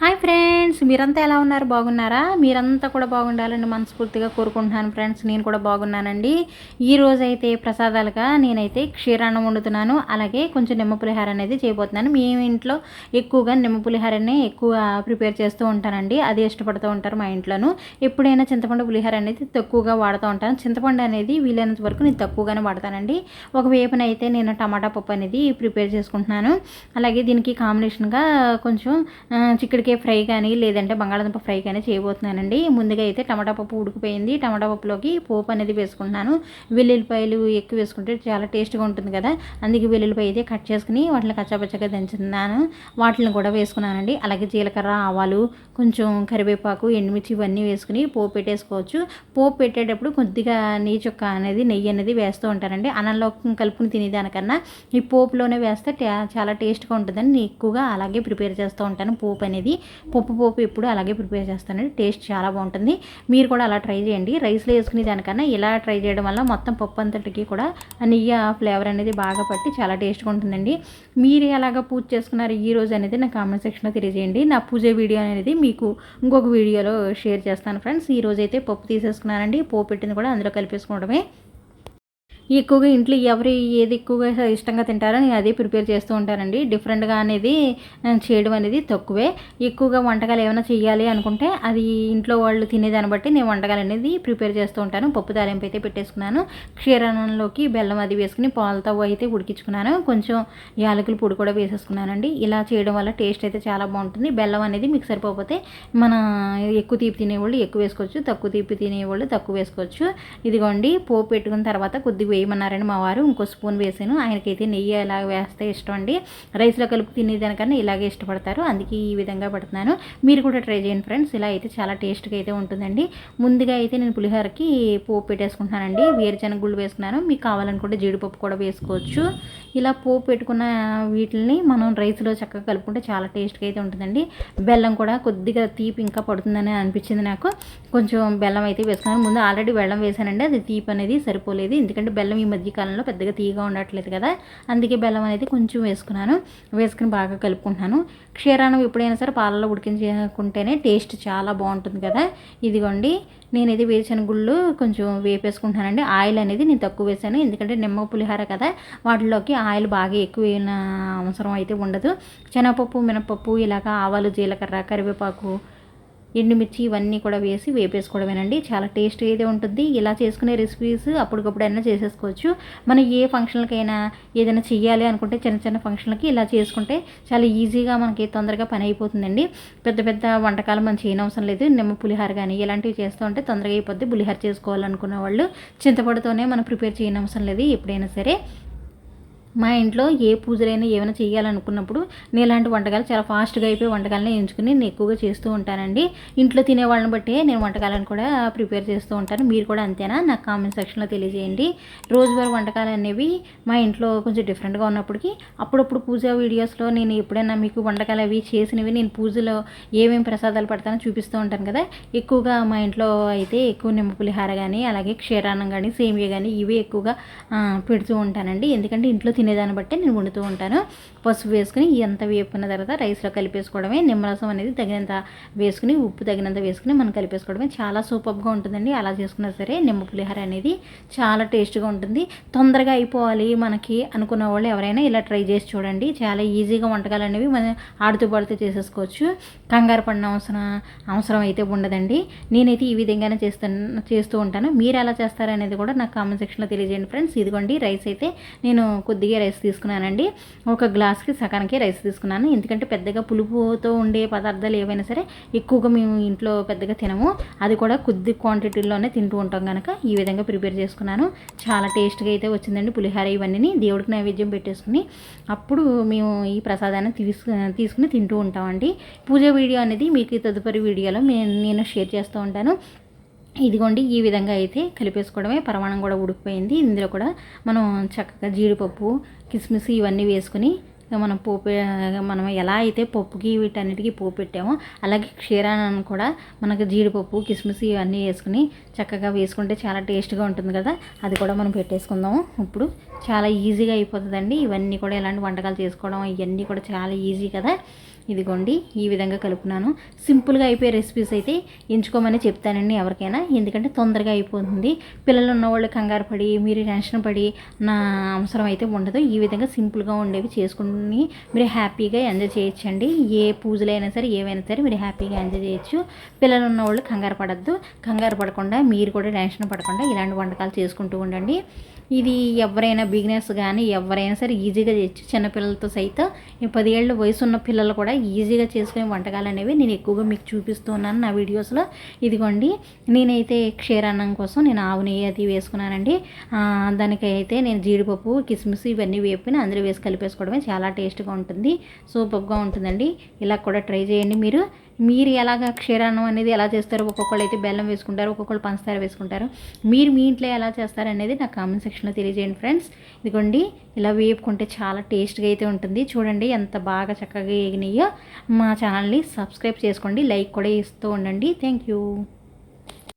Hi friends. Friends మీరంతా ఎలా ఉన్నారు? బాగున్నారా? మీరంతా కూడా బాగుండాలని మనస్ఫూర్తిగా కోరుకుంటున్నాను ఫ్రెండ్స్. నేను కూడా బాగున్నానండి. ఈ రోజు అయితే ప్రసాదాలుగా నేనైతే క్షీరాన్నం వండుతున్నాను. అలాగే కొంచెం నిమ్మ పులిహార అనేది చేయబోతున్నాను. మీ ఇంట్లో ఎక్కువగా నిమ్మ పులిహారనే ఎక్కువ ప్రిపేర్ చేస్తూ ఉంటానండి. అది ఇష్టపడుతూ ఉంటారు మా ఇంట్లోనూ. ఎప్పుడైనా చింతపండు పులిహార అనేది తక్కువగా వాడుతూ ఉంటాను. చింతపండు అనేది వీలైనంత వరకు నేను తక్కువగానే వాడతానండి. ఒక వేపున అయితే నేను టమాటా పప్పు అనేది ప్రిపేర్ చేసుకుంటున్నాను. అలాగే దీనికి కాంబినేషన్గా కొంచెం ఆ, ఫ్రై కానీ లేదంటే బంగాళాదుంప ఫ్రై కానీ చేయబోతున్నానండి. ముందుగా అయితే టమాటా పప్పు ఉడికిపోయింది. టమాటా పప్పులోకి పోపు అనేది వేసుకుంటున్నాను. వెల్లుల్లిపాయలు ఎక్కువ వేసుకుంటే చాలా టేస్ట్గా ఉంటుంది కదా. అందుకే వెల్లుల్లిపాయ అయితే కట్ చేసుకుని వాటిని కచ్చాపచ్చగా దంచుతున్నాను. వాటిని కూడా వేసుకున్నానండి. అలాగే జీలకర్ర ఆవాలు కొంచెం కరివేపాకు ఎండుమిర్చి ఇవన్నీ వేసుకుని పోపు పెట్టేసుకోవచ్చు. పోపు పెట్టేటప్పుడు కొద్దిగా నెయ్యి చుక్క అనేది నెయ్యి అనేది వేస్తూ ఉంటానండి. అన్నంలో కలుపుకుని తినేదానికన్నా ఈ పోపులోనే వేస్తే చాలా టేస్ట్గా ఉంటుందని నేను ఎక్కువగా అలాగే ప్రిపేర్ చేస్తూ ఉంటాను. పోపు అనేది పప్పు పోపు ఎప్పుడు అలాగే ప్రిపేర్ చేస్తానండి. టేస్ట్ చాలా బాగుంటుంది. మీరు కూడా అలా ట్రై చేయండి. రైస్లో వేసుకునే దానికన్నా ఇలా ట్రై చేయడం వల్ల మొత్తం పప్పు అంతటికి కూడా ఆ నెయ్యి ఫ్లేవర్ అనేది బాగా పట్టి చాలా టేస్ట్గా ఉంటుందండి. మీరు ఎలాగ పూజ చేసుకున్నారు ఈ రోజు అనేది నా కామెంట్ సెక్షన్లో తెలియజేయండి. నా పూజ వీడియో అనేది మీకు ఇంకొక వీడియోలో షేర్ చేస్తాను ఫ్రెండ్స్. ఈ రోజైతే పప్పు తీసేసుకున్నానండి. పోపు పెట్టింది కూడా అందులో కలిపేసుకోవడమే. ఎక్కువగా ఇంట్లో ఎవరు ఏది ఎక్కువగా ఇష్టంగా తింటారో నేను అదే ప్రిపేర్ చేస్తూ ఉంటానండి. డిఫరెంట్గా అనేది చేయడం అనేది తక్కువే. ఎక్కువగా వంటకాలు ఏమైనా చేయాలి అనుకుంటే అది ఇంట్లో వాళ్ళు తినేదాన్ని బట్టి నేను వంటకాలు అనేది ప్రిపేర్ చేస్తూ ఉంటాను. పప్పు తాలింపు అయితే పెట్టేసుకున్నాను. క్షీరాన్నంలోకి బెల్లం అది వేసుకుని పాలతో అయితే ఉడికించుకున్నాను. కొంచెం యాలకుల పొడి కూడా వేసేసుకున్నానండి. ఇలా చేయడం వల్ల టేస్ట్ అయితే చాలా బాగుంటుంది. బెల్లం అనేది మీకు సరిపోతే మన ఎక్కువ తీపి తినేవాళ్ళు ఎక్కువ వేసుకోవచ్చు. తక్కువ తీపి తినేవాళ్ళు తక్కువ వేసుకోవచ్చు. ఇదిగోండి పోపు పెట్టుకున్న తర్వాత కొద్దిగా వేయమన్నారని మా వారు ఇంకో స్పూన్ వేసాను. ఆయనకైతే నెయ్యి ఇలా వేస్తే ఇష్టం అండి? రైస్లో కలుపు తినేదానికన్నా ఇలాగే ఇష్టపడతారు. అందుకే ఈ విధంగా పెడుతున్నాను. మీరు కూడా ట్రై చేయండి ఫ్రెండ్స్. ఇలా అయితే చాలా టేస్ట్గా అయితే ఉంటుందండి. ముందుగా అయితే నేను పులిహోరకి పోపు పెట్టేసుకుంటున్నానండి. వేరుశనగ గుళ్ళు వేసుకున్నాను. మీకు కావాలనుకుంటే జీడిపప్పు కూడా వేసుకోవచ్చు. ఇలా పోపు పెట్టుకున్న వీటిని మనం రైస్లో చక్కగా కలుపుకుంటే చాలా టేస్ట్గా అయితే ఉంటుందండి. బెల్లం కూడా కొద్దిగా తీపి ఇంకా పడుతుందని అనిపించింది నాకు. కొంచెం బెల్లం అయితే వేసుకున్నాను. ముందు ఆల్రెడీ బెల్లం వేసానండి. అది తీపి అనేది సరిపోలేదు. ఎందుకంటే బెల్లం ఈ మధ్య కాలంలో పెద్దగా తీయగా ఉండట్లేదు కదా. అందుకే బెల్లం అనేది కొంచెం వేసుకున్నాను. వేసుకుని బాగా కలుపుకుంటున్నాను. క్షీరాన్నం ఎప్పుడైనా సరే పాలలో ఉడికించుకుంటేనే టేస్ట్ చాలా బాగుంటుంది కదా. ఇదిగోండి నేనైతే వేరుశనగుళ్ళు కొంచెం వేపేసుకుంటున్నానండి. ఆయిల్ అనేది నేను తక్కువ వేసాను. ఎందుకంటే నిమ్మ పులిహార కదా. వాటిలోకి ఆయిల్ బాగా ఎక్కువ అవసరం అయితే ఉండదు. శనగపప్పు మినపప్పు ఇలాగ ఆవాలు జీలకర్ర కరివేపాకు ఎండుమిర్చి ఇవన్నీ కూడా వేసి వేపేసుకోవడమేనండి. చాలా టేస్ట్ అయితే ఉంటుంది. ఇలా చేసుకునే రెసిపీస్ అప్పటికప్పుడు అయినా చేసేసుకోవచ్చు. మనం ఏ ఫంక్షన్లకైనా ఏదైనా చేయాలి అనుకుంటే చిన్న చిన్న ఫంక్షన్లకి ఇలా చేసుకుంటే చాలా ఈజీగా మనకి తొందరగా పని అయిపోతుందండి. పెద్ద పెద్ద వంటకాలు మనం చేయనవసరం లేదు. నిమ్మ పులిహార కానీ ఇలాంటివి చేస్తూ ఉంటే తొందరగా అయిపోద్ది. పులిహార చేసుకోవాలనుకున్న వాళ్ళు చింతపడితోనే మనం ప్రిపేర్ చేయనవసరం లేదు. ఎప్పుడైనా సరే మా ఇంట్లో ఏ పూజలైనా ఏమైనా చేయాలనుకున్నప్పుడు నేను ఇలాంటి వంటకాలు చాలా ఫాస్ట్గా అయిపోయి వంటకాలను ఎంచుకుని నేను ఎక్కువగా చేస్తూ ఉంటానండి. ఇంట్లో తినే వాళ్ళని బట్టి నేను వంటకాలను కూడా ప్రిపేర్ చేస్తూ ఉంటాను. మీరు కూడా అంతేనా? నాకు కామెంట్ సెక్షన్లో తెలియజేయండి. రోజువారీ వంటకాలు అనేవి మా ఇంట్లో కొంచెం డిఫరెంట్గా ఉన్నప్పటికీ అప్పుడప్పుడు పూజ వీడియోస్లో నేను ఎప్పుడైనా మీకు వంటకాలు అవి చేసినవి నేను పూజలో ఏమేమి ప్రసాదాలు పడతానో చూపిస్తూ ఉంటాను కదా. ఎక్కువగా మా ఇంట్లో అయితే ఎక్కువ నిమ్మ పులిహార కానీ అలాగే క్షీరాన్నం కానీ సేమియా కానీ ఇవే ఎక్కువగా పెడుతూ ఉంటానండి. ఎందుకంటే ఇంట్లో తినేదాన్ని బట్టి నేను వండుతూ ఉంటాను. పసుపు వేసుకుని ఎంత వేపుకున్న తర్వాత రైస్లో కలిపేసుకోవడమే నిమ్మరసం అనేది తగినంత వేసుకుని ఉప్పు తగినంత వేసుకుని మనం కలిపేసుకోవడమే. చాలా సూపర్గా ఉంటుందండి. అలా చేసుకున్నా సరే నిమ్మ పులిహార అనేది చాలా టేస్ట్గా ఉంటుంది. తొందరగా అయిపోవాలి మనకి అనుకున్న వాళ్ళు ఎవరైనా ఇలా ట్రై చేసి చూడండి. చాలా ఈజీగా వంటకాలు అనేవి మనం ఆడుతూ పాడుతూ చేసేసుకోవచ్చు. కంగారు పడిన అవసరం అవసరం అయితే ఉండదండి. నేనైతే ఈ విధంగానే చేస్తూ చేస్తూ ఉంటాను. మీరు ఎలా చేస్తారనేది కూడా నాకు కామెంట్ సెక్షన్లో తెలియజేయండి ఫ్రెండ్స్. ఇదిగోండి రైస్ అయితే నేను కొద్దిగా రైస్ తీసుకున్నానండి. ఒక గ్లాస్కి సగానికి రైస్ తీసుకున్నాను. ఎందుకంటే పెద్దగా పులుపుతో ఉండే పదార్థాలు ఏవైనా సరే ఎక్కువగా మేము ఇంట్లో పెద్దగా తినము. అది కూడా కొద్ది క్వాంటిటీలోనే తింటూ ఉంటాం కనుక ఈ విధంగా ప్రిపేర్ చేసుకున్నాను. చాలా టేస్ట్గా అయితే వచ్చిందండి పులిహార ఇవన్నీ దేవుడికి నైవేద్యం పెట్టేసుకుని అప్పుడు మేము ఈ ప్రసాదాన్ని తీసుకు తీసుకుని తింటూ ఉంటామండి. పూజ వీడియో అనేది మీకు తదుపరి వీడియోలో నేను షేర్ చేస్తూ ఉంటాను. ఇదిగోండి ఈ విధంగా అయితే కలిపేసుకోవడమే. పరమాణం కూడా ఉడికిపోయింది. ఇందులో కూడా మనం చక్కగా జీడిపప్పు కిస్మిస్ ఇవన్నీ వేసుకుని మనం పోపు మనం ఎలా అయితే పప్పుకి వీటన్నిటికీ పోపు పెట్టామో అలాగే క్షీరాన్ని కూడా మనకు జీడిపప్పు కిస్మిస్ ఇవన్నీ వేసుకుని చక్కగా వేసుకుంటే చాలా టేస్ట్గా ఉంటుంది కదా. అది కూడా మనం పెట్టేసుకుందాము. ఇప్పుడు చాలా ఈజీగా అయిపోతుందండి. ఇవన్నీ కూడా ఇలాంటి వంటకాలు చేసుకోవడం ఇవన్నీ కూడా చాలా ఈజీ కదా. ఇదిగోండి ఈ విధంగా కలుపుకున్నాను సింపుల్గా అయిపోయే రెసిపీస్ అయితే ఎంచుకోమని చెప్తానండి ఎవరికైనా. ఎందుకంటే తొందరగా అయిపోతుంది. పిల్లలు ఉన్నవాళ్ళు కంగారు పడి మీరు టెన్షన్ పడి నా అవసరం అయితే ఉండదు. ఈ విధంగా సింపుల్గా ఉండేవి చేసుకుని మీరు హ్యాపీగా ఎంజాయ్ చేయొచ్చండి. ఏ పూజలైనా సరే ఏవైనా సరే మీరు హ్యాపీగా ఎంజాయ్ చేయొచ్చు. పిల్లలు ఉన్నవాళ్ళు కంగారు పడద్దు. కంగారు పడకుండా మీరు కూడా టెన్షన్ పడకుండా ఇలాంటి వంటకాలు చేసుకుంటూ ఉండండి. ఇది ఎవరైనా బిగినర్స్ కానీ ఎవరైనా సరే ఈజీగా చేయొచ్చు. చిన్నపిల్లలతో సైతం ఈ పదిహేళ్ళ వయసు ఉన్న పిల్లలు కూడా ఈజీగా చేసుకునే వంటకాలు అనేవి నేను ఎక్కువగా మీకు చూపిస్తూ ఉన్నాను నా వీడియోస్లో. ఇదిగోండి నేనైతే క్షీరాన్నం కోసం నేను ఆవు నెయ్యి అది వేసుకున్నానండి. దానికైతే నేను జీడిపప్పు కిస్మిస్ ఇవన్నీ వేపుకుని అందులో వేసి కలిపేసుకోవడమే చాలా టేస్ట్గా ఉంటుంది. సూపర్గా ఉంటుందండి. ఇలా కూడా ట్రై చేయండి మీరు. మీరు ఎలాగ క్షీరాన్నం అనేది ఎలా చేస్తారో ఒక్కొక్కళ్ళు అయితే బెల్లం వేసుకుంటారు ఒక్కొక్కళ్ళు పంచదార వేసుకుంటారు. మీరు మీ ఇంట్లో ఎలా చేస్తారు అనేది నాకు కామెంట్ సెక్షన్లో తెలియజేయండి ఫ్రెండ్స్. ఇదిగోండి ఇలా వేపుకుంటే చాలా టేస్ట్గా అయితే ఉంటుంది. చూడండి ఎంత బాగా చక్కగా ఎగినాయో మా ఛానల్ని సబ్స్క్రైబ్ చేసుకోండి. లైక్ కూడా ఇస్తూ ఉండండి. Thank you